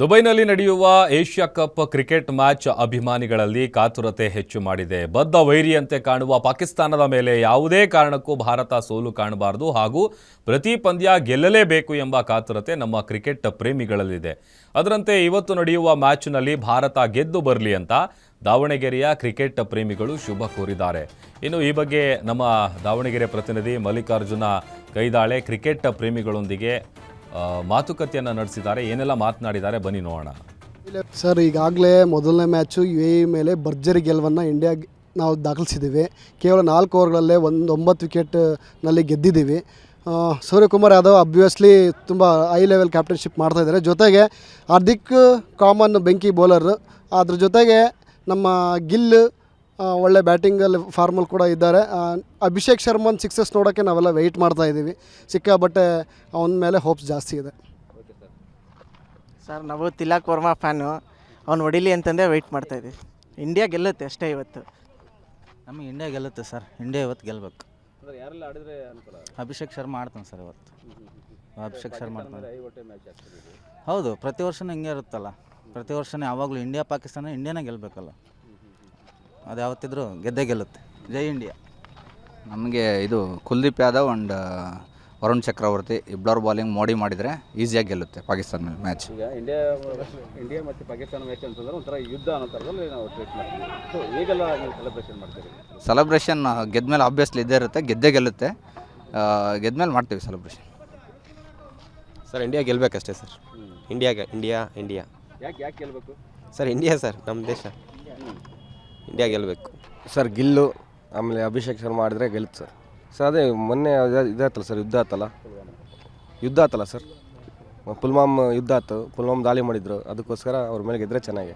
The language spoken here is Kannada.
ದುಬೈನಲ್ಲಿ ನಡೆಯುವ ಏಷ್ಯಾ ಕಪ್ ಕ್ರಿಕೆಟ್ ಮ್ಯಾಚ್ ಅಭಿಮಾನಿಗಳಲ್ಲಿ ಕಾತುರತೆ ಹೆಚ್ಚು ಮಾಡಿದೆ. ಬದ್ಧ ವೈರಿಯಂತೆ ಕಾಣುವ ಪಾಕಿಸ್ತಾನದ ಮೇಲೆ ಯಾವುದೇ ಕಾರಣಕ್ಕೂ ಭಾರತ ಸೋಲು ಕಾಣಬಾರದು ಹಾಗೂ ಪ್ರತಿ ಪಂದ್ಯ ಗೆಲ್ಲಲೇಬೇಕು ಎಂಬ ಕಾತುರತೆ ನಮ್ಮ ಕ್ರಿಕೆಟ್ ಪ್ರೇಮಿಗಳಲ್ಲಿದೆ. ಅದರಂತೆ ಇವತ್ತು ನಡೆಯುವ ಮ್ಯಾಚ್ನಲ್ಲಿ ಭಾರತ ಗೆದ್ದು ಬರಲಿ ಅಂತ ದಾವಣಗೆರೆಯ ಕ್ರಿಕೆಟ್ ಪ್ರೇಮಿಗಳು ಶುಭ ಕೋರಿದ್ದಾರೆ. ಇನ್ನು ಈ ಬಗ್ಗೆ ನಮ್ಮ ದಾವಣಗೆರೆ ಪ್ರತಿನಿಧಿ ಮಲ್ಲಿಕಾರ್ಜುನ ಕೈದಾಳೆ ಕ್ರಿಕೆಟ್ ಪ್ರೇಮಿಗಳೊಂದಿಗೆ ಮಾತುಕತೆಯನ್ನು ನಡೆಸಿದ್ದಾರೆ. ಏನೆಲ್ಲ ಮಾತನಾಡಿದ್ದಾರೆ? ಬನ್ನಿ ನೋಡೋಣ. ಸರ್, ಈಗಾಗಲೇ ಮೊದಲನೇ ಮ್ಯಾಚು ಯು ಎ ಮೇಲೆ ಭರ್ಜರಿ ಗೆಲುವನ್ನು ಇಂಡಿಯಾ ನಾವು ದಾಖಲಿಸಿದ್ದೀವಿ. ಕೇವಲ ನಾಲ್ಕು ಓವರ್ಗಳಲ್ಲೇ ಒಂದು ಒಂಬತ್ತು ವಿಕೆಟ್ನಲ್ಲಿ ಗೆದ್ದಿದ್ದೀವಿ. ಸೂರ್ಯಕುಮಾರ್ ಯಾದವ್ ಅಬ್ವಿಯಸ್ಲಿ ತುಂಬ ಹೈ ಲೆವೆಲ್ ಕ್ಯಾಪ್ಟನ್ಶಿಪ್ ಮಾಡ್ತಾ ಇದ್ದಾರೆ. ಜೊತೆಗೆ ಹಾರ್ದಿಕ್ ಕಾಮನ್ ಬೆಂಕಿ ಬೌಲರ್ ಅದ್ರ ಜೊತೆಗೆ ನಮ್ಮ ಗಿಲ್ ಒಳ್ಳೆ ಬ್ಯಾಟಿಂಗಲ್ಲಿ ಫಾರ್ಮಲ್ಲಿ ಕೂಡ ಇದ್ದಾರೆ. ಅಭಿಷೇಕ್ ಶರ್ಮನ್ ಸಿಕ್ಸಸ್ ನೋಡೋಕ್ಕೆ ನಾವೆಲ್ಲ ವೆಯ್ಟ್ ಮಾಡ್ತಾ ಇದ್ದೀವಿ. ಸಿಕ್ಕಾಬಟ್ಟೆ ಅವನ ಮೇಲೆ ಹೋಪ್ಸ್ ಜಾಸ್ತಿ ಇದೆ. ಸರ್ ನಾವು ತಿಲಕ್ ವರ್ಮಾ ಫ್ಯಾನು ಅವ್ನು ಹೊಡಿಲಿ ಅಂತಂದೇ ವೆಯ್ಟ್ ಮಾಡ್ತಾಯಿದ್ವಿ ಇಂಡಿಯಾ ಗೆಲ್ಲುತ್ತೆ ಅಷ್ಟೇ ಇವತ್ತು. ನಮಗೆ ಇಂಡಿಯಾ ಗೆಲ್ಲುತ್ತೆ ಸರ್. ಇಂಡಿಯಾ ಇವತ್ತು ಗೆಲ್ಲಬೇಕು ಅಭಿಷೇಕ್ ಶರ್ಮಾ ಆಡ್ತಾನೆ ಸರ್ ಇವತ್ತು. ಅಭಿಷೇಕ್ ಶರ್ಮಾ ಆಡ್ತಾನೆ. ಹೌದು ಪ್ರತಿ ವರ್ಷನೂ ಹಿಂಗೆ ಇರುತ್ತಲ್ಲ. ಪ್ರತಿ ವರ್ಷನೇ ಯಾವಾಗಲೂ ಇಂಡಿಯಾ ಪಾಕಿಸ್ತಾನ ಇಂಡಿಯಾನೇ ಗೆಲ್ಲಬೇಕಲ್ಲ ಅದು ಯಾವತ್ತಿದ್ರೂ ಗೆದ್ದೇ ಗೆಲ್ಲುತ್ತೆ. ಜೈ ಇಂಡಿಯಾ. ನಮಗೆ ಇದು ಕುಲ್ದೀಪ್ ಯಾದವ್ ಆ್ಯಂಡ್ ವರುಣ್ ಚಕ್ರವರ್ತಿ ಇಬ್ಬರು ಬಾಲಿಂಗ್ ಮೋಡಿ ಮಾಡಿದರೆ ಈಸಿಯಾಗಿ ಗೆಲ್ಲುತ್ತೆ ಪಾಕಿಸ್ತಾನ ಮೇಲೆ ಮ್ಯಾಚ್. ಈಗ ಇಂಡಿಯಾ ಇಂಡಿಯಾ ಮತ್ತು ಪಾಕಿಸ್ತಾನ ಮ್ಯಾಚ್ ಅಂತಂದ್ರೆ ಒಂಥರ ಯುದ್ಧ ಅನ್ನೋ ಥರದಲ್ಲಿ ನಾವು ಟ್ರೀಟ್ ಮಾಡ್ತೀವಿ. ಸೊ ಈಗೆಲ್ಲ ನೀವು ಸೆಲೆಬ್ರೇಷನ್ ಮಾಡ್ತೀವಿ ಸೆಲೆಬ್ರೇಷನ್ ಗೆದ್ಮೇಲೆ ಆಬ್ವಿಯಸ್ಲಿ ಇದ್ದೇ ಇರುತ್ತೆ ಗೆದ್ದೇ ಗೆಲ್ಲುತ್ತೆ. ಗೆದ್ಮೇಲೆ ಮಾಡ್ತೀವಿ ಸೆಲೆಬ್ರೇಷನ್ ಸರ್ ಇಂಡಿಯಾ ಗೆಲ್ಲಬೇಕಷ್ಟೇ ಸರ್. ಇಂಡಿಯಾಗೆ ಇಂಡಿಯಾ ಇಂಡಿಯಾ. ಯಾಕೆ ಯಾಕೆ ಗೆಲ್ಲಬೇಕು ಸರ್ ಇಂಡಿಯಾ ಸರ್ ನಮ್ಮ ದೇಶ. ಇಂಡಿಯಾ ಗೆಲ್ಲಬೇಕು. ಸರ್, ಗಿಲ್ಲು, ಆಮೇಲೆ ಅಭಿಷೇಕ್ ಶರ್ಮಾ ಆಡಿದ್ರೆ ಗೆಲ್ತು ಸರ್. ಸರ್, ಅದೇ ಮೊನ್ನೆ ಇದ- ಇದಾಯ್ತಲ್ಲ ಸರ್, ಯುದ್ಧ ಆತಲ್ಲ? ಯುದ್ಧ ಆತಲ್ಲ ಸರ್? ಪುಲ್ವಾಮ್ ಯುದ್ಧ ಆಯ್ತು ಪುಲ್ವಾಮ್ ದಾಳಿ ಮಾಡಿದ್ರು, ಅದಕ್ಕೋಸ್ಕರ ಅವ್ರ ಮೇಲೆ ಗೆದ್ರೆ ಚೆನ್ನಾಗಿ.